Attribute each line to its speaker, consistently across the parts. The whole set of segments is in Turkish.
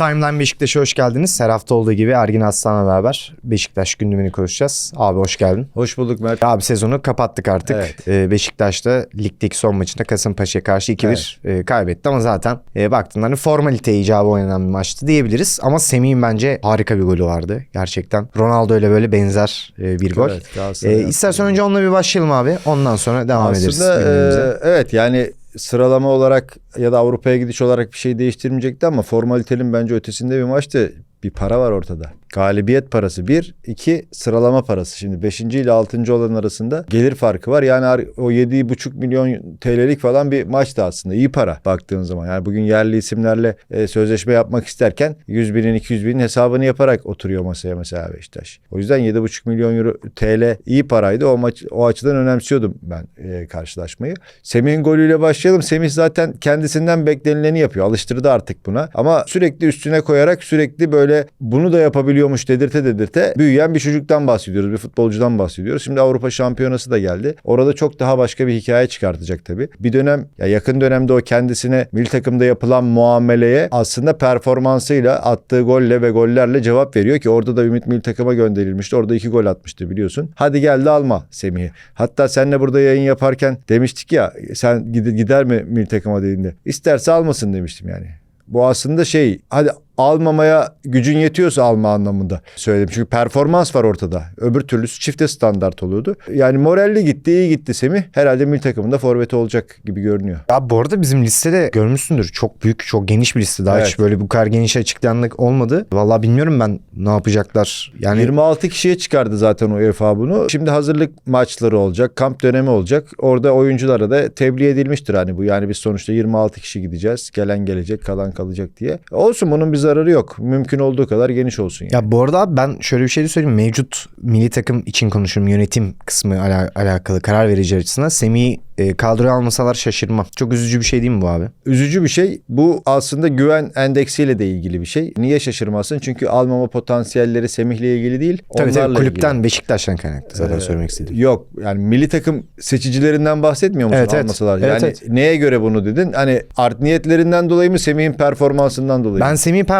Speaker 1: Timeline Beşiktaş'a hoş geldiniz. Her hafta olduğu gibi Ergin Aslan'la beraber Beşiktaş gündemini konuşacağız. Abi hoş geldin.
Speaker 2: Hoş bulduk Mert.
Speaker 1: Abi sezonu kapattık artık.
Speaker 2: Evet.
Speaker 1: Ee, Beşiktaş'ta ligdeki son maçında Kasımpaşa'ya karşı 2-1 e, kaybetti ama zaten e, baktığında hani formalite icabı oynanan bir maçtı diyebiliriz. Ama Semih'in bence harika bir golü vardı gerçekten. Ronaldo ile böyle benzer e, bir gol.
Speaker 2: Evet,
Speaker 1: E, istersen önce onunla bir başlayalım abi. Ondan sonra devam ederiz.
Speaker 2: Aslında e, evet yani sıralama olarak ya da Avrupa'ya gidiş olarak bir şey değiştirmeyecekti ama formalitenin bence ötesinde bir maçtı. Bir para var ortada. Galibiyet parası bir, iki sıralama parası. Şimdi 5. ile 6. olan arasında gelir farkı var. Yani o 7,5 milyon TL'lik falan bir maçtı aslında. İyi para baktığın zaman. Yani bugün yerli isimlerle e, sözleşme yapmak isterken 100 binin 200 binin hesabını yaparak oturuyor masaya mesela Beşiktaş. O yüzden 7,5 milyon euro TL iyi paraydı. O maç o açıdan önemsiyordum ben e, karşılaşmayı. Semih'in golüyle başlayalım. Semih zaten kendisinden beklenileni yapıyor. Alıştırdı artık buna. Ama sürekli üstüne koyarak sürekli böyle bunu da yapabiliyormuş dedirte dedirte büyüyen bir çocuktan bahsediyoruz. Bir futbolcudan bahsediyoruz. Şimdi Avrupa Şampiyonası da geldi. Orada çok daha başka bir hikaye çıkartacak tabii. Bir dönem ya yakın dönemde o kendisine milli takımda yapılan muameleye aslında performansıyla attığı golle ve gollerle cevap veriyor ki orada da Ümit milli takıma gönderilmişti. Orada iki gol atmıştı biliyorsun. Hadi geldi alma Semih'i. Hatta seninle burada yayın yaparken demiştik ya sen gid- gider mi milli takıma dediğinde. İsterse almasın demiştim yani. Bu aslında şey hadi almamaya gücün yetiyorsa alma anlamında söyledim. Çünkü performans var ortada. Öbür türlüsü çifte standart oluyordu. Yani moralli gitti, iyi gitti Semih. Herhalde milli takımında forveti olacak gibi görünüyor.
Speaker 1: Ya bu arada bizim listede görmüşsündür. Çok büyük, çok geniş bir liste. Daha
Speaker 2: Evet.
Speaker 1: hiç böyle bu kadar geniş açıklayanlık olmadı. Vallahi bilmiyorum ben ne yapacaklar. Yani
Speaker 2: 26 kişiye çıkardı zaten UEFA bunu. Şimdi hazırlık maçları olacak, kamp dönemi olacak. Orada oyunculara da tebliğ edilmiştir hani bu. Yani biz sonuçta 26 kişi gideceğiz. Gelen gelecek, kalan kalacak diye. Olsun bunun bir zararı yok. Mümkün olduğu kadar geniş olsun yani.
Speaker 1: ya bu arada ben şöyle bir şey de söyleyeyim. Mevcut milli takım için konuşurum. Yönetim kısmı ala- alakalı karar verici açısından Semih'i e, kadroya almasalar şaşırmam. Çok üzücü bir şey değil mi bu abi?
Speaker 2: Üzücü bir şey. Bu aslında güven endeksiyle de ilgili bir şey. Niye şaşırmasın? Çünkü almama potansiyelleri Semih'le ilgili değil.
Speaker 1: Tabii tabii kulüpten
Speaker 2: ilgili.
Speaker 1: Beşiktaş'tan kaynaklı zaten
Speaker 2: Ee,
Speaker 1: söylemek istedim.
Speaker 2: Yok yani milli takım seçicilerinden bahsetmiyor musun
Speaker 1: Evet,
Speaker 2: almasalar?
Speaker 1: Evet,
Speaker 2: yani
Speaker 1: evet.
Speaker 2: neye göre bunu dedin? Hani art niyetlerinden dolayı mı Semih'in performansından dolayı mı?
Speaker 1: Ben Semih performansından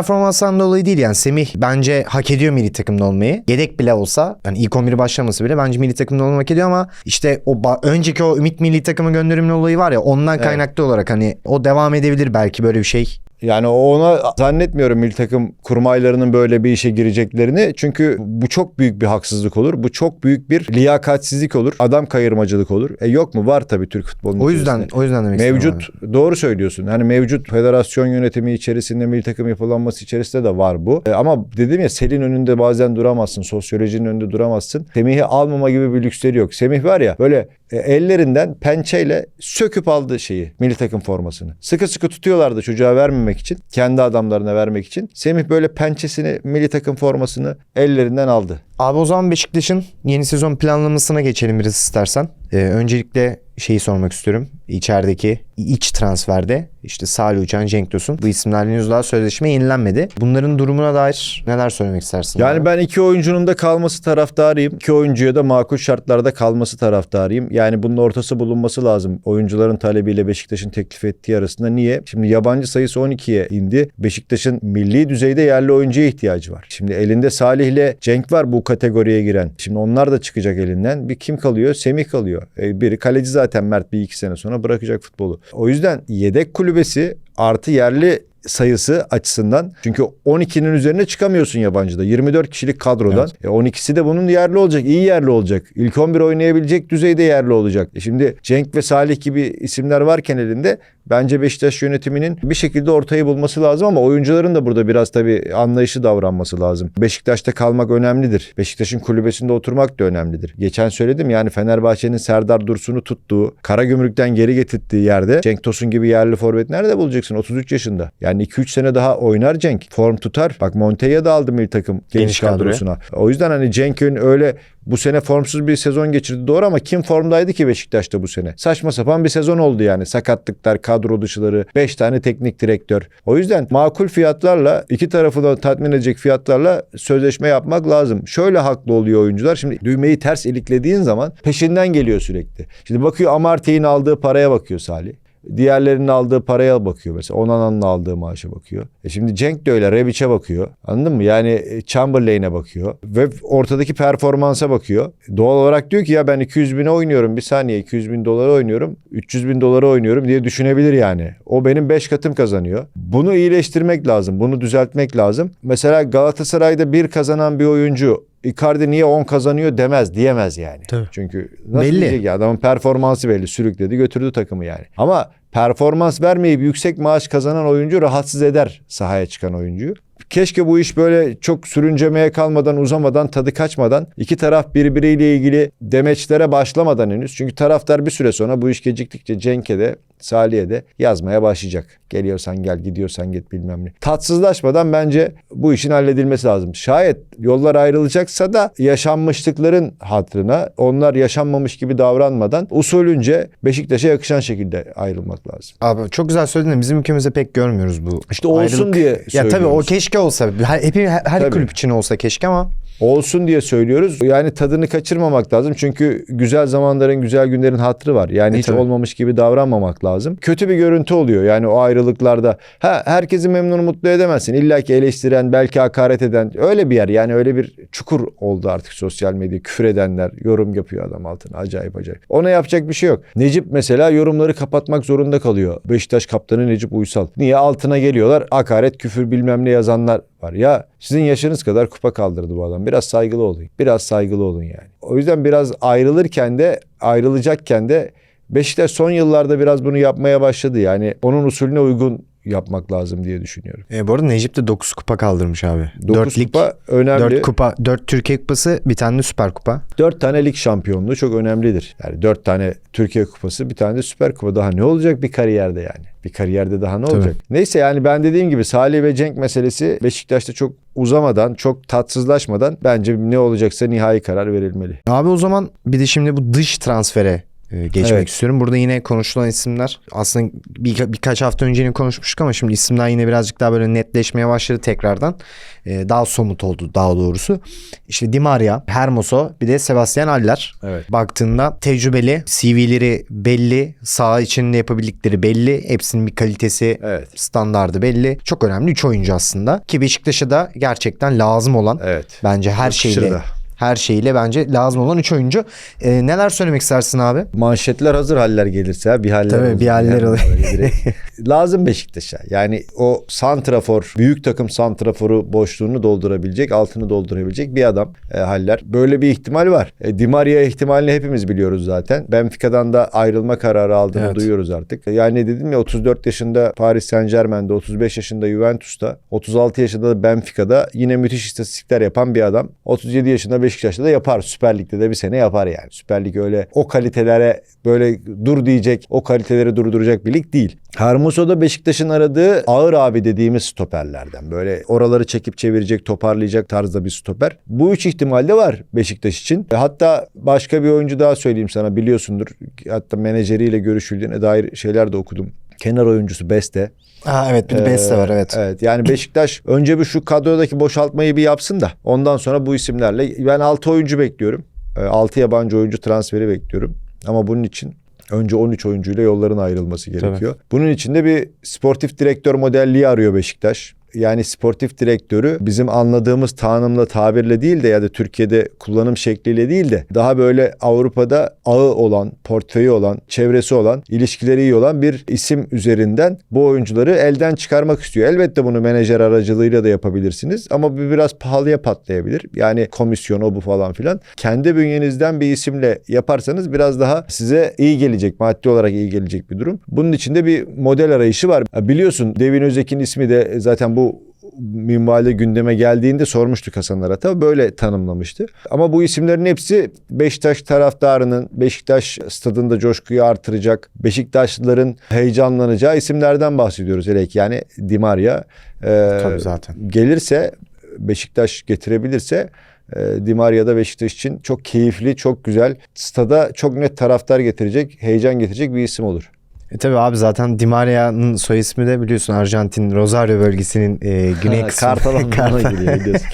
Speaker 1: dolayı değil yani Semih bence hak ediyor milli takımda olmayı. Yedek bile olsa yani ilk 11 başlaması bile bence milli takımda olmak hak ediyor ama işte o önceki o Ümit milli takımı gönderimli olayı var ya ondan
Speaker 2: Evet.
Speaker 1: kaynaklı olarak hani o devam edebilir belki böyle bir şey.
Speaker 2: Yani ona zannetmiyorum milli takım kurmaylarının böyle bir işe gireceklerini. Çünkü bu çok büyük bir haksızlık olur. Bu çok büyük bir liyakatsizlik olur. Adam kayırmacılık olur. E yok mu? Var tabii Türk futbolunun
Speaker 1: O yüzden
Speaker 2: içerisinde.
Speaker 1: o yüzden demek
Speaker 2: Mevcut
Speaker 1: abi.
Speaker 2: doğru söylüyorsun. Hani mevcut federasyon yönetimi içerisinde milli takım yapılanması içerisinde de var bu. E, ama dedim ya selin önünde bazen duramazsın. Sosyolojinin önünde duramazsın. Semih'i almama gibi bir lüksleri yok. Semih var ya böyle e, ellerinden pençeyle söküp aldı şeyi milli takım formasını. Sıkı sıkı tutuyorlardı çocuğa vermemek için. Kendi adamlarına vermek için. Semih böyle pençesini milli takım formasını ellerinden aldı.
Speaker 1: Abi o zaman Beşiktaş'ın yeni sezon planlamasına geçelim biraz istersen. Ee, öncelikle şeyi sormak istiyorum. İçerideki iç transferde işte Salih Uçan, Cenk Tosun bu isimlerle henüz daha sözleşme yenilenmedi. Bunların durumuna dair neler söylemek istersin?
Speaker 2: Yani
Speaker 1: abi?
Speaker 2: ben iki oyuncunun da kalması taraftarıyım. İki oyuncuya da makul şartlarda kalması taraftarıyım. Yani bunun ortası bulunması lazım. Oyuncuların talebiyle Beşiktaş'ın teklif ettiği arasında. Niye? Şimdi yabancı sayısı 12'ye indi. Beşiktaş'ın milli düzeyde yerli oyuncuya ihtiyacı var. Şimdi elinde Salih ile Cenk var bu kategoriye giren. Şimdi onlar da çıkacak elinden. Bir kim kalıyor? Semih kalıyor. E, biri kaleci zaten Mert bir iki sene sonra bırakacak futbolu. O yüzden yedek kulübesi artı yerli sayısı açısından çünkü 12'nin üzerine çıkamıyorsun yabancıda. 24 kişilik kadrodan. E 12'si de bunun yerli olacak. iyi yerli olacak. İlk 11 oynayabilecek düzeyde yerli olacak. E şimdi Cenk ve Salih gibi isimler varken elinde bence Beşiktaş yönetiminin bir şekilde ortayı bulması lazım ama oyuncuların da burada biraz tabii anlayışı davranması lazım. Beşiktaş'ta kalmak önemlidir. Beşiktaş'ın kulübesinde oturmak da önemlidir. Geçen söyledim yani Fenerbahçe'nin Serdar Dursun'u tuttuğu, Karagümrük'ten geri getirdiği yerde Cenk Tosun gibi yerli forvet nerede bulacaksın? 33 yaşında. Yani 2-3 sene daha oynar Cenk. Form tutar. Bak Montella da aldı milli takım geniş,
Speaker 1: Geniş kadroya.
Speaker 2: kadrosuna. O yüzden hani Cenk'in öyle bu sene formsuz bir sezon geçirdi doğru ama kim formdaydı ki Beşiktaş'ta bu sene? Saçma sapan bir sezon oldu yani. Sakatlıklar, kadro dışıları, 5 tane teknik direktör. O yüzden makul fiyatlarla iki tarafı da tatmin edecek fiyatlarla sözleşme yapmak lazım. Şöyle haklı oluyor oyuncular. Şimdi düğmeyi ters iliklediğin zaman peşinden geliyor sürekli. Şimdi bakıyor Amartey'in aldığı paraya bakıyor Salih. Diğerlerinin aldığı paraya bakıyor mesela. Onana'nın aldığı maaşa bakıyor. E şimdi Cenk de öyle. Rebic'e bakıyor. Anladın mı? Yani e, Chamberlain'e bakıyor. Ve ortadaki performansa bakıyor. Doğal olarak diyor ki ya ben 200 bine oynuyorum. Bir saniye 200 bin dolara oynuyorum. 300 bin dolara oynuyorum diye düşünebilir yani. O benim 5 katım kazanıyor. Bunu iyileştirmek lazım. Bunu düzeltmek lazım. Mesela Galatasaray'da bir kazanan bir oyuncu Icardi niye 10 kazanıyor demez diyemez yani.
Speaker 1: Tabii.
Speaker 2: Çünkü nasıl
Speaker 1: Belli.
Speaker 2: diyecek ya adamın performansı belli sürükledi götürdü takımı yani. Ama performans vermeyip yüksek maaş kazanan oyuncu rahatsız eder sahaya çıkan oyuncuyu. Keşke bu iş böyle çok sürüncemeye kalmadan uzamadan tadı kaçmadan iki taraf birbiriyle ilgili demeçlere başlamadan henüz. Çünkü taraftar bir süre sonra bu iş geciktikçe Cenk'e de Salih'e de yazmaya başlayacak. Geliyorsan gel gidiyorsan git bilmem ne. Tatsızlaşmadan bence bu işin halledilmesi lazım. Şayet yollar ayrılacaksa da yaşanmışlıkların hatırına onlar yaşanmamış gibi davranmadan usulünce Beşiktaş'a yakışan şekilde ayrılmak lazım.
Speaker 1: Abi çok güzel söyledin de bizim ülkemizde pek görmüyoruz bu.
Speaker 2: İşte olsun diye
Speaker 1: Ya tabii o
Speaker 2: söylüyoruz.
Speaker 1: keşke olsa. Her, her, her
Speaker 2: Tabii.
Speaker 1: kulüp için olsa keşke ama
Speaker 2: Olsun diye söylüyoruz. Yani tadını kaçırmamak lazım. Çünkü güzel zamanların, güzel günlerin hatırı var. Yani
Speaker 1: E,
Speaker 2: hiç
Speaker 1: tabii.
Speaker 2: olmamış gibi davranmamak lazım. Kötü bir görüntü oluyor yani o ayrılıklarda. Ha herkesi memnun mutlu edemezsin. İlla ki eleştiren, belki hakaret eden öyle bir yer. Yani öyle bir çukur oldu artık sosyal medya. Küfür edenler, yorum yapıyor adam altına. Acayip acayip. Ona yapacak bir şey yok. Necip mesela yorumları kapatmak zorunda kalıyor. Beşiktaş kaptanı Necip Uysal. Niye? Altına geliyorlar. Hakaret, küfür bilmem ne yazanlar var. Ya sizin yaşınız kadar kupa kaldırdı bu adam. Biraz saygılı olun. Biraz saygılı olun yani. O yüzden biraz ayrılırken de ayrılacakken de Beşiktaş son yıllarda biraz bunu yapmaya başladı. Yani onun usulüne uygun yapmak lazım diye düşünüyorum.
Speaker 1: E, bu arada Necip de 9 kupa kaldırmış abi.
Speaker 2: 9
Speaker 1: 4 lig,
Speaker 2: kupa önemli.
Speaker 1: 4 kupa, 4 Türkiye kupası, bir tane de Süper Kupa.
Speaker 2: 4 tane lig şampiyonluğu çok önemlidir. Yani 4 tane Türkiye kupası, bir tane de Süper Kupa. Daha ne olacak bir kariyerde yani? Bir kariyerde daha ne
Speaker 1: Tabii.
Speaker 2: olacak? Neyse yani ben dediğim gibi Salih ve Cenk meselesi Beşiktaş'ta çok uzamadan, çok tatsızlaşmadan bence ne olacaksa nihai karar verilmeli.
Speaker 1: Abi o zaman bir de şimdi bu dış transfere geçmek
Speaker 2: Evet.
Speaker 1: istiyorum. Burada yine konuşulan isimler aslında bir, birkaç hafta önce konuşmuştuk ama şimdi isimler yine birazcık daha böyle netleşmeye başladı tekrardan. E, daha somut oldu daha doğrusu. İşte Di Maria, Hermoso bir de Sebastian Aller.
Speaker 2: Evet.
Speaker 1: Baktığında tecrübeli, CV'leri belli, saha içinde yapabildikleri belli. Hepsinin bir kalitesi,
Speaker 2: Evet.
Speaker 1: standardı belli. Çok önemli 3 oyuncu aslında. Ki Beşiktaş'a da gerçekten lazım olan
Speaker 2: Evet.
Speaker 1: bence her
Speaker 2: Yakışır
Speaker 1: şeyle
Speaker 2: da.
Speaker 1: Her şeyle bence lazım olan 3 oyuncu. Ee, neler söylemek istersin abi?
Speaker 2: Manşetler hazır haller gelirse bir haller
Speaker 1: Tabii, bir haller olur.
Speaker 2: Lazım Beşiktaş'a. Yani o santrafor, büyük takım santraforu boşluğunu doldurabilecek, altını doldurabilecek bir adam e, haller. Böyle bir ihtimal var. E, Di Maria ihtimalini hepimiz biliyoruz zaten. Benfica'dan da ayrılma kararı aldığını
Speaker 1: Evet.
Speaker 2: duyuyoruz artık. Yani dedim ya 34 yaşında Paris Saint Germain'de, 35 yaşında Juventus'ta, 36 yaşında da Benfica'da yine müthiş istatistikler yapan bir adam. 37 yaşında Beşiktaş'ta da yapar. Süper Lig'de de bir sene yapar yani. Süper Lig öyle o kalitelere böyle dur diyecek, o kaliteleri durduracak bir lig değil. Hermoso da Beşiktaş'ın aradığı ağır abi dediğimiz stoperlerden. Böyle oraları çekip çevirecek, toparlayacak tarzda bir stoper. Bu üç ihtimal de var Beşiktaş için. E, Hatta başka bir oyuncu daha söyleyeyim sana biliyorsundur. Hatta menajeriyle görüşüldüğüne dair şeyler de okudum. Kenar oyuncusu Beste.
Speaker 1: Aa, evet bir de Beste var evet.
Speaker 2: Evet yani Beşiktaş önce bir şu kadrodaki boşaltmayı bir yapsın da ondan sonra bu isimlerle ben 6 oyuncu bekliyorum. 6 yabancı oyuncu transferi bekliyorum. Ama bunun için önce 13 oyuncuyla yolların ayrılması gerekiyor. Bunun için de bir sportif direktör modelliği arıyor Beşiktaş. Yani sportif direktörü bizim anladığımız tanımla tabirle değil de ya da Türkiye'de kullanım şekliyle değil de daha böyle Avrupa'da ağı olan, portföyü olan, çevresi olan, ilişkileri iyi olan bir isim üzerinden bu oyuncuları elden çıkarmak istiyor. Elbette bunu menajer aracılığıyla da yapabilirsiniz ama bu biraz pahalıya patlayabilir. Yani komisyon o bu falan filan. Kendi bünyenizden bir isimle yaparsanız biraz daha size iyi gelecek, maddi olarak iyi gelecek bir durum. Bunun içinde bir model arayışı var. Biliyorsun Devin Özek'in ismi de zaten bu minvalde gündeme geldiğinde sormuştuk Hasan Arat'a. Böyle tanımlamıştı. Ama bu isimlerin hepsi Beşiktaş taraftarının Beşiktaş stadında coşkuyu artıracak, Beşiktaşlıların heyecanlanacağı isimlerden bahsediyoruz. Hele ki yani Di Maria e,
Speaker 1: Tabii zaten.
Speaker 2: gelirse Beşiktaş getirebilirse e, Di Maria da Beşiktaş için çok keyifli, çok güzel, stada çok net taraftar getirecek, heyecan getirecek bir isim olur.
Speaker 1: E tabi abi zaten Di Maria'nın soy ismi de biliyorsun Arjantin Rosario bölgesinin e, güney kısmı.
Speaker 2: Kartal anlamına geliyor biliyorsun.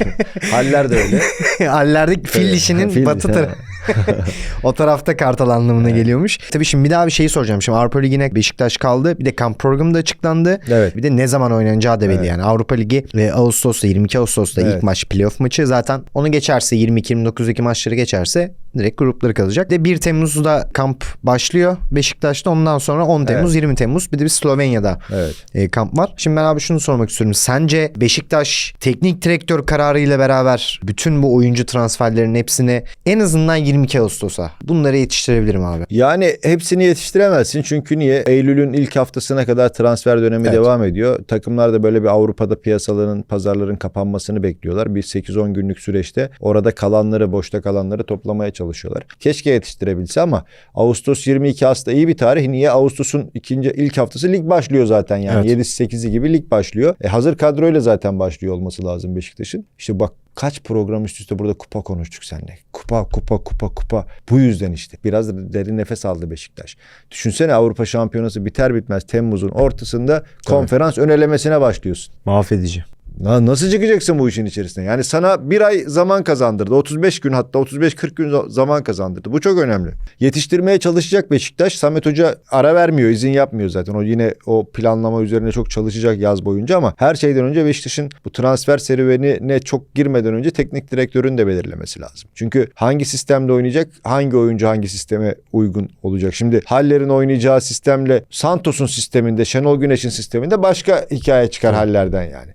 Speaker 2: Haller de öyle.
Speaker 1: Allerdeki fil dişinin batı tarafı. o tarafta kartal anlamına geliyormuş. Tabii şimdi bir daha bir şeyi soracağım. Şimdi Avrupa Ligi'ne Beşiktaş kaldı. Bir de kamp programı da açıklandı.
Speaker 2: Evet.
Speaker 1: Bir de ne zaman oynanacağı da belli
Speaker 2: Evet.
Speaker 1: yani. Avrupa Ligi e, Ağustos'ta 22 Ağustos'ta
Speaker 2: Evet.
Speaker 1: ilk maç playoff maçı. Zaten onu geçerse 22-29'daki maçları geçerse direkt grupları kalacak. De 1 Temmuz'da kamp başlıyor Beşiktaş'ta. Ondan sonra 10 Temmuz 20 Temmuz bir de bir Slovenya'da
Speaker 2: Evet.
Speaker 1: e, kamp var. Şimdi ben abi şunu sormak istiyorum. Sence Beşiktaş teknik direktör kararıyla beraber bütün bu oyuncu transferlerinin hepsini en azından 22 Ağustos'a bunları yetiştirebilirim abi.
Speaker 2: Yani hepsini yetiştiremezsin çünkü niye? Eylül'ün ilk haftasına kadar transfer dönemi
Speaker 1: Evet.
Speaker 2: devam ediyor. Takımlar da böyle bir Avrupa'da piyasaların, pazarların kapanmasını bekliyorlar. Bir 8-10 günlük süreçte orada kalanları, boşta kalanları toplamaya çalışıyorlar. Keşke yetiştirebilse ama Ağustos 22 aslında iyi bir tarih. Niye? Ağustos'un ikinci ilk haftası lig başlıyor zaten yani.
Speaker 1: Evet.
Speaker 2: 7'si 8'i gibi lig başlıyor. E, hazır kadroyla zaten başlıyor olması lazım Beşiktaş'ın. İşte bak kaç program üst üste burada kupa konuştuk seninle. Kupa, kupa, kupa, kupa. Bu yüzden işte. Biraz derin nefes aldı Beşiktaş. Düşünsene Avrupa Şampiyonası biter bitmez Temmuz'un ortasında konferans ön elemesine başlıyorsun.
Speaker 1: Mahvedici.
Speaker 2: Na- Nasıl çıkacaksın bu işin içerisine? Yani sana bir ay zaman kazandırdı. 35 gün hatta 35-40 gün za- zaman kazandırdı. Bu çok önemli. Yetiştirmeye çalışacak Beşiktaş. Samet Hoca ara vermiyor, izin yapmıyor zaten. O yine o planlama üzerine çok çalışacak yaz boyunca ama her şeyden önce Beşiktaş'ın bu transfer serüvenine çok girmeden önce teknik direktörün de belirlemesi lazım. Çünkü hangi sistemde oynayacak, hangi oyuncu hangi sisteme uygun olacak? Şimdi Haller'in oynayacağı sistemle Santos'un sisteminde, Şenol Güneş'in sisteminde başka hikaye çıkar Haller'den yani.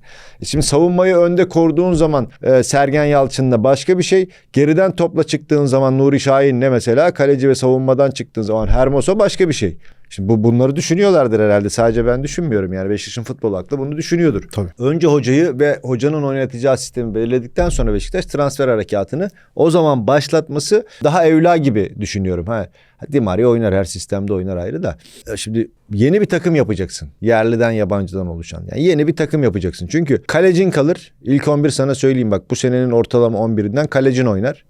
Speaker 2: Şimdi savunmayı önde koruduğun zaman e, Sergen Yalçın'la başka bir şey. Geriden topla çıktığın zaman Nuri Şahin'le mesela kaleci ve savunmadan çıktığın zaman Hermoso başka bir şey. Şimdi bu bunları düşünüyorlardır herhalde. Sadece ben düşünmüyorum yani Beşiktaş'ın futbol aklı bunu düşünüyordur.
Speaker 1: Tabii.
Speaker 2: Önce hocayı ve hocanın oynatacağı sistemi belirledikten sonra Beşiktaş transfer harekatını o zaman başlatması daha evla gibi düşünüyorum. Ha, Di Maria oynar her sistemde oynar ayrı da. Şimdi yeni bir takım yapacaksın. Yerliden yabancıdan oluşan. Yani yeni bir takım yapacaksın. Çünkü kalecin kalır. İlk 11 sana söyleyeyim bak bu senenin ortalama 11'inden kalecin oynar.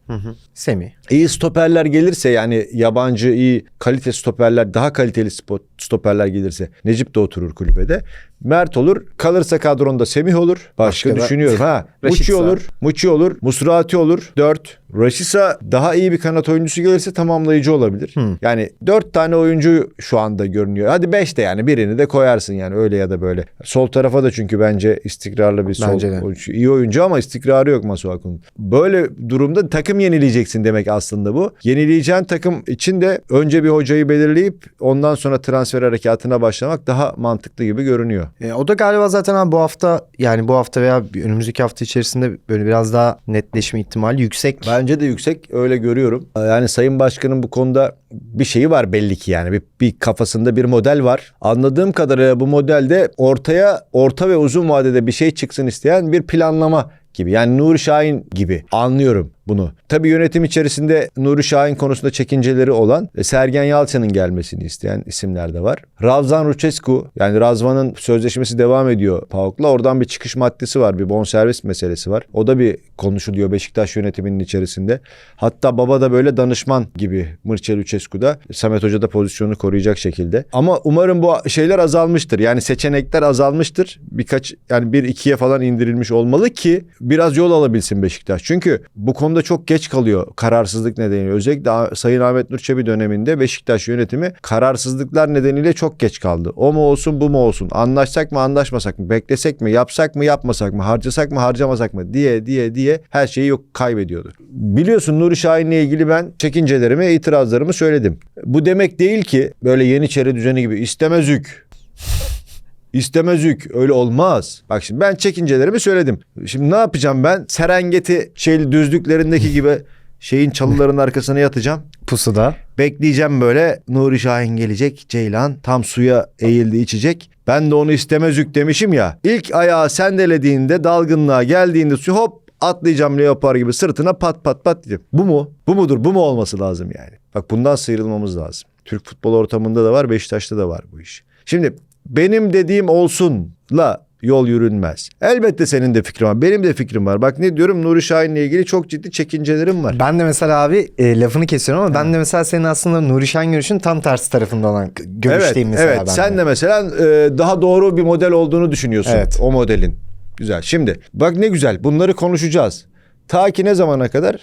Speaker 1: Semi.
Speaker 2: İyi stoperler gelirse yani yabancı iyi kalite stoperler daha kaliteli spot, stoperler gelirse Necip de oturur kulübede. Mert olur. Kalırsa kadronda Semih olur. Başka,
Speaker 1: Başka da-
Speaker 2: düşünüyorum ha. Muçi olur. Muçi olur. Musrati olur. 4. Raşisa daha iyi bir kanat oyuncusu gelirse tamamlayıcı olabilir. Yani 4 tane oyuncu şu anda görünüyor. Hadi 5 de yani birini de koyarsın yani öyle ya da böyle. Sol tarafa da çünkü bence istikrarlı bir sol
Speaker 1: Bence de.
Speaker 2: oyuncu. İyi oyuncu ama istikrarı yok Masuaku'nun. Böyle durumda takım yenileyeceksin demek aslında bu. Yenileyeceğin takım için de önce bir hocayı belirleyip ondan sonra transfer harekatına başlamak daha mantıklı gibi görünüyor.
Speaker 1: E, o da galiba zaten abi bu hafta yani bu hafta veya önümüzdeki hafta içerisinde böyle biraz daha netleşme ihtimali yüksek.
Speaker 2: Bence de yüksek öyle görüyorum. Yani Sayın Başkan'ın bu konuda bir şeyi var belli ki yani bir, bir kafasında bir model var. Anladığım kadarıyla bu modelde ortaya orta ve uzun vadede bir şey çıksın isteyen bir planlama gibi. Yani Nuri Şahin gibi anlıyorum bunu. Tabii yönetim içerisinde Nuri Şahin konusunda çekinceleri olan ve Sergen Yalçın'ın gelmesini isteyen isimler de var. Ravzan Rucescu yani Razvan'ın sözleşmesi devam ediyor PAOK'la. Oradan bir çıkış maddesi var. Bir bonservis meselesi var. O da bir konuşuluyor Beşiktaş yönetiminin içerisinde. Hatta baba da böyle danışman gibi Mircea Lucescu'da. Samet Hoca da pozisyonu koruyacak şekilde. Ama umarım bu şeyler azalmıştır. Yani seçenekler azalmıştır. Birkaç yani bir ikiye falan indirilmiş olmalı ki biraz yol alabilsin Beşiktaş. Çünkü bu konuda çok geç kalıyor kararsızlık nedeniyle. Özellikle Sayın Ahmet Nur Çebi döneminde Beşiktaş yönetimi kararsızlıklar nedeniyle çok geç kaldı. O mu olsun bu mu olsun? Anlaşsak mı anlaşmasak mı? Beklesek mi? Yapsak mı yapmasak mı? Harcasak mı harcamasak mı? Diye diye diye her şeyi yok kaybediyordu. Biliyorsun Nuri Şahin'le ilgili ben çekincelerimi, itirazlarımı söyledim. Bu demek değil ki böyle Yeniçeri düzeni gibi istemez yük. İstemez yük. Öyle olmaz. Bak şimdi ben çekincelerimi söyledim. Şimdi ne yapacağım ben? Serengeti şey düzlüklerindeki gibi şeyin çalıların arkasına yatacağım.
Speaker 1: Pusuda.
Speaker 2: Bekleyeceğim böyle Nuri Şahin gelecek. Ceylan tam suya eğildi içecek. Ben de onu istemez yük demişim ya. İlk ayağı sendelediğinde dalgınlığa geldiğinde su hop atlayacağım leopar gibi sırtına pat pat pat dedim. Bu mu? Bu mudur? Bu mu olması lazım yani? Bak bundan sıyrılmamız lazım. Türk futbol ortamında da var, Beşiktaş'ta da var bu iş. Şimdi benim dediğim olsunla yol yürünmez. Elbette senin de fikrin var. Benim de fikrim var. Bak ne diyorum Nuri Şahin'le ilgili çok ciddi çekincelerim var.
Speaker 1: Ben de mesela abi e, lafını kesiyorum ama ben de mesela senin aslında Nuri Şen görüşün tam tersi tarafında olan
Speaker 2: Evet,
Speaker 1: görüşteyim mesela
Speaker 2: evet.
Speaker 1: ben
Speaker 2: Sen de mesela e, daha doğru bir model olduğunu düşünüyorsun.
Speaker 1: Evet.
Speaker 2: O modelin. Güzel. Şimdi bak ne güzel. Bunları konuşacağız. Ta ki ne zamana kadar?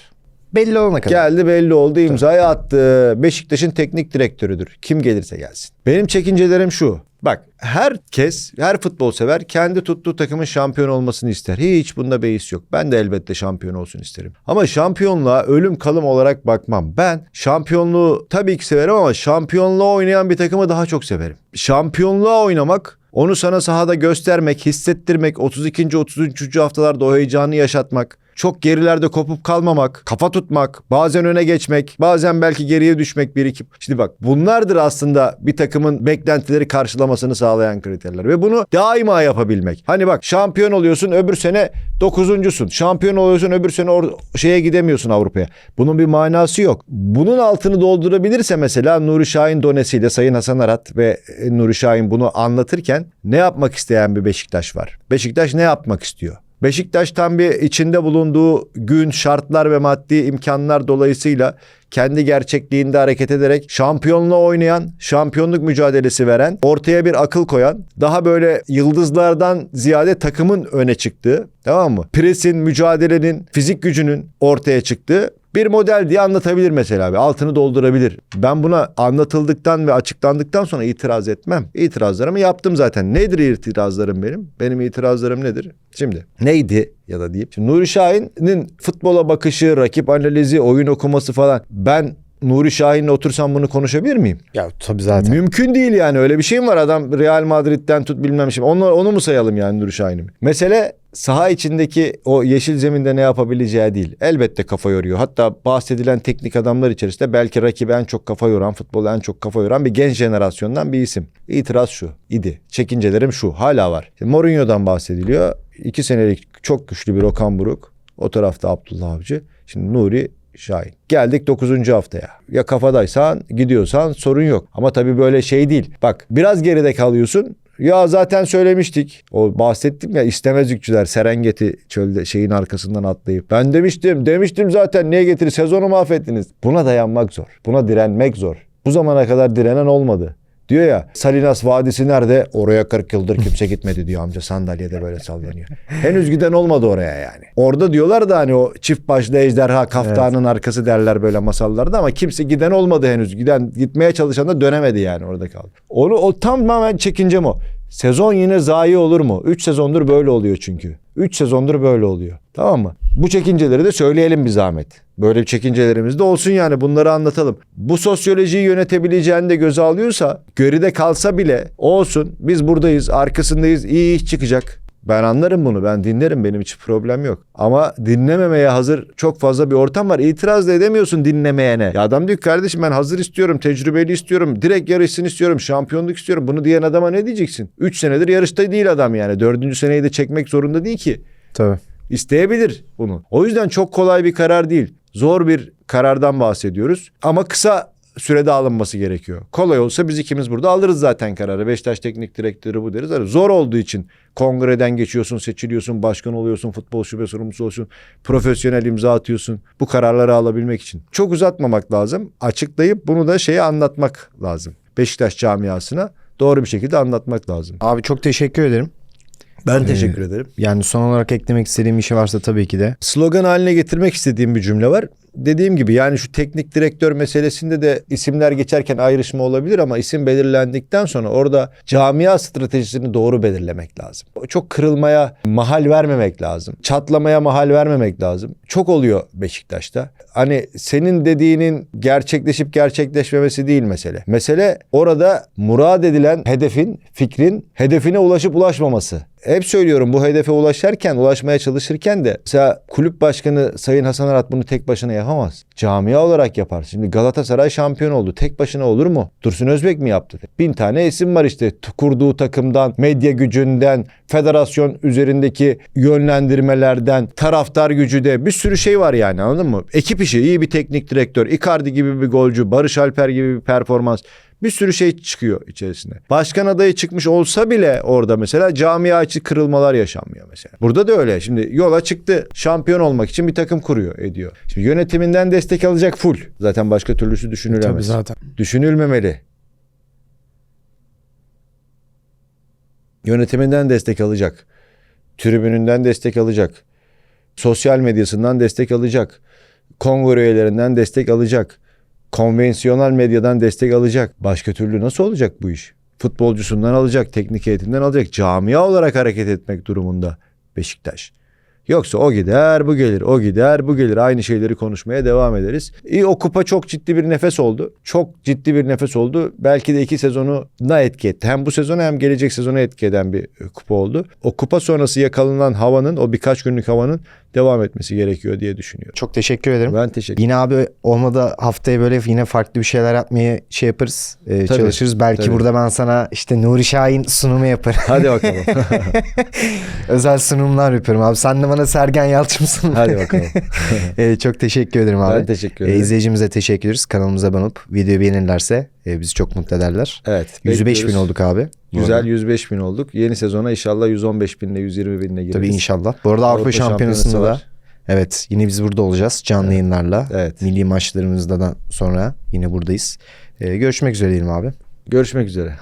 Speaker 1: Belli olana kadar.
Speaker 2: Geldi belli oldu imzayı attı. Beşiktaş'ın teknik direktörüdür. Kim gelirse gelsin. Benim çekincelerim şu. Bak herkes, her futbol sever kendi tuttuğu takımın şampiyon olmasını ister. Hiç bunda beis yok. Ben de elbette şampiyon olsun isterim. Ama şampiyonluğa ölüm kalım olarak bakmam. Ben şampiyonluğu tabii ki severim ama şampiyonluğa oynayan bir takımı daha çok severim. Şampiyonluğa oynamak onu sana sahada göstermek, hissettirmek, 32. 33. haftalarda o heyecanı yaşatmak, çok gerilerde kopup kalmamak, kafa tutmak, bazen öne geçmek, bazen belki geriye düşmek bir ekip. Şimdi bak bunlardır aslında bir takımın beklentileri karşılamasını sağlayan kriterler ve bunu daima yapabilmek. Hani bak şampiyon oluyorsun öbür sene dokuzuncusun. Şampiyon oluyorsun öbür sene or- şeye gidemiyorsun Avrupa'ya. Bunun bir manası yok. Bunun altını doldurabilirse mesela Nuri Şahin donesiyle Sayın Hasan Arat ve e, Nuri Şahin bunu anlatırken ne yapmak isteyen bir Beşiktaş var. Beşiktaş ne yapmak istiyor? Beşiktaş tam bir içinde bulunduğu gün, şartlar ve maddi imkanlar dolayısıyla kendi gerçekliğinde hareket ederek şampiyonluğa oynayan, şampiyonluk mücadelesi veren, ortaya bir akıl koyan, daha böyle yıldızlardan ziyade takımın öne çıktığı, tamam mı? Presin, mücadelenin, fizik gücünün ortaya çıktığı bir model diye anlatabilir mesela abi. Altını doldurabilir. Ben buna anlatıldıktan ve açıklandıktan sonra itiraz etmem. İtirazlarımı yaptım zaten. Nedir itirazlarım benim? Benim itirazlarım nedir? Şimdi neydi ya da deyip. Şimdi Nuri Şahin'in futbola bakışı, rakip analizi, oyun okuması falan. Ben Nuri Şahin'le otursam bunu konuşabilir miyim?
Speaker 1: Ya tabii zaten.
Speaker 2: Mümkün değil yani öyle bir şey mi var adam Real Madrid'den tut bilmem şey. Onu, onu mu sayalım yani Nuri Şahin'i? Mesele saha içindeki o yeşil zeminde ne yapabileceği değil. Elbette kafa yoruyor. Hatta bahsedilen teknik adamlar içerisinde belki rakibi en çok kafa yoran, futbolu en çok kafa yoran bir genç jenerasyondan bir isim. İtiraz şu idi. Çekincelerim şu. Hala var. Şimdi Mourinho'dan bahsediliyor. İki senelik çok güçlü bir Okan Buruk. O tarafta Abdullah Avcı. Şimdi Nuri Şahin. Geldik 9. haftaya. Ya kafadaysan gidiyorsan sorun yok. Ama tabii böyle şey değil. Bak biraz geride kalıyorsun. Ya zaten söylemiştik. O bahsettim ya istemezlikçiler Serengeti çölde şeyin arkasından atlayıp. Ben demiştim demiştim zaten niye getirir sezonu mahvettiniz. Buna dayanmak zor. Buna direnmek zor. Bu zamana kadar direnen olmadı. Diyor ya Salinas Vadisi nerede? Oraya 40 yıldır kimse gitmedi diyor amca sandalyede böyle sallanıyor. Henüz giden olmadı oraya yani. Orada diyorlar da hani o çift başlı ejderha kaftanın arkası derler böyle masallarda ama kimse giden olmadı henüz. Giden gitmeye çalışan da dönemedi yani orada kaldı. Onu o tamamen çekincem o. Sezon yine zayi olur mu? 3 sezondur böyle oluyor çünkü. 3 sezondur böyle oluyor. Tamam mı? Bu çekinceleri de söyleyelim bir zahmet. Böyle bir çekincelerimiz de olsun yani bunları anlatalım. Bu sosyolojiyi yönetebileceğini de göze alıyorsa geride kalsa bile olsun biz buradayız arkasındayız iyi iş çıkacak. Ben anlarım bunu ben dinlerim benim için problem yok. Ama dinlememeye hazır çok fazla bir ortam var. İtiraz da edemiyorsun dinlemeyene. Ya adam diyor kardeşim ben hazır istiyorum tecrübeli istiyorum. Direkt yarışsın istiyorum şampiyonluk istiyorum. Bunu diyen adama ne diyeceksin? 3 senedir yarışta değil adam yani. Dördüncü seneyi de çekmek zorunda değil ki.
Speaker 1: Tabii.
Speaker 2: İsteyebilir bunu. O yüzden çok kolay bir karar değil. Zor bir karardan bahsediyoruz. Ama kısa sürede alınması gerekiyor. Kolay olsa biz ikimiz burada alırız zaten kararı. Beşiktaş teknik direktörü bu deriz. Hani Zor olduğu için kongreden geçiyorsun, seçiliyorsun, başkan oluyorsun, futbol şube sorumlusu olsun, profesyonel imza atıyorsun. Bu kararları alabilmek için. Çok uzatmamak lazım. Açıklayıp bunu da şeye anlatmak lazım. Beşiktaş camiasına doğru bir şekilde anlatmak lazım.
Speaker 1: Abi çok teşekkür ederim.
Speaker 2: Ben teşekkür ederim.
Speaker 1: Yani son olarak eklemek istediğim bir şey varsa tabii ki de.
Speaker 2: slogan haline getirmek istediğim bir cümle var. Dediğim gibi yani şu teknik direktör meselesinde de isimler geçerken ayrışma olabilir ama isim belirlendikten sonra orada camia stratejisini doğru belirlemek lazım. Çok kırılmaya mahal vermemek lazım. Çatlamaya mahal vermemek lazım. Çok oluyor Beşiktaş'ta. Hani senin dediğinin gerçekleşip gerçekleşmemesi değil mesele. Mesele orada murad edilen hedefin, fikrin hedefine ulaşıp ulaşmaması. Hep söylüyorum bu hedefe ulaşırken, ulaşmaya çalışırken de mesela kulüp başkanı Sayın Hasan Arat bunu tek başına yapamaz. Camia olarak yapar. Şimdi Galatasaray şampiyon oldu. Tek başına olur mu? Dursun Özbek mi yaptı? Bin tane isim var işte. Kurduğu takımdan, medya gücünden, federasyon üzerindeki yönlendirmelerden, taraftar gücü de bir sürü şey var yani anladın mı? Ekip işi, iyi bir teknik direktör, Icardi gibi bir golcü, Barış Alper gibi bir performans. Bir sürü şey çıkıyor içerisine. Başkan adayı çıkmış olsa bile orada mesela camia içi kırılmalar yaşanmıyor mesela. Burada da öyle. Şimdi yola çıktı. Şampiyon olmak için bir takım kuruyor, ediyor. Şimdi yönetiminden destek alacak full. Zaten başka türlüsü düşünülemez.
Speaker 1: Tabii zaten.
Speaker 2: Düşünülmemeli. Yönetiminden destek alacak. Tribününden destek alacak. Sosyal medyasından destek alacak. kongre üyelerinden destek alacak. Konvansiyonel medyadan destek alacak. Başka türlü nasıl olacak bu iş? Futbolcusundan alacak, teknik heyetinden alacak. Camia olarak hareket etmek durumunda Beşiktaş. Yoksa o gider bu gelir, o gider bu gelir. Aynı şeyleri konuşmaya devam ederiz. İyi o kupa çok ciddi bir nefes oldu. Çok ciddi bir nefes oldu. Belki de iki sezonu da etki etti. Hem bu sezonu hem gelecek sezonu etki eden bir e, kupa oldu. O kupa sonrası yakalanan havanın, o birkaç günlük havanın devam etmesi gerekiyor diye düşünüyorum.
Speaker 1: Çok teşekkür ederim.
Speaker 2: Ben teşekkür
Speaker 1: Yine abi olmadı haftaya böyle yine farklı bir şeyler yapmaya şey yaparız. e,
Speaker 2: Tabii,
Speaker 1: çalışırız. Belki
Speaker 2: tabii.
Speaker 1: burada ben sana işte Nuri Şahin sunumu yaparım.
Speaker 2: Hadi bakalım.
Speaker 1: Özel sunumlar yapıyorum abi. Sen de bana Sergen Yalçın'sın.
Speaker 2: Hadi bakalım.
Speaker 1: E, çok teşekkür ederim abi.
Speaker 2: Ben teşekkür
Speaker 1: E,
Speaker 2: ederim.
Speaker 1: izleyicimize teşekkür ederiz. Kanalımıza abone olup videoyu beğenirlerse e, bizi çok mutlu ederler.
Speaker 2: Evet.
Speaker 1: 105 bin
Speaker 2: bekliyoruz.
Speaker 1: olduk abi.
Speaker 2: Güzel
Speaker 1: arada.
Speaker 2: 105 bin olduk. Yeni sezona inşallah 115 binle 120 binle gireriz.
Speaker 1: Tabii inşallah. Bu arada Avrupa,
Speaker 2: Avrupa
Speaker 1: Şampiyonası'nda da evet yine biz burada olacağız canlı yayınlarla.
Speaker 2: Evet.
Speaker 1: Milli maçlarımızda da sonra yine buradayız. E, görüşmek üzere diyelim abi.
Speaker 2: Görüşmek üzere.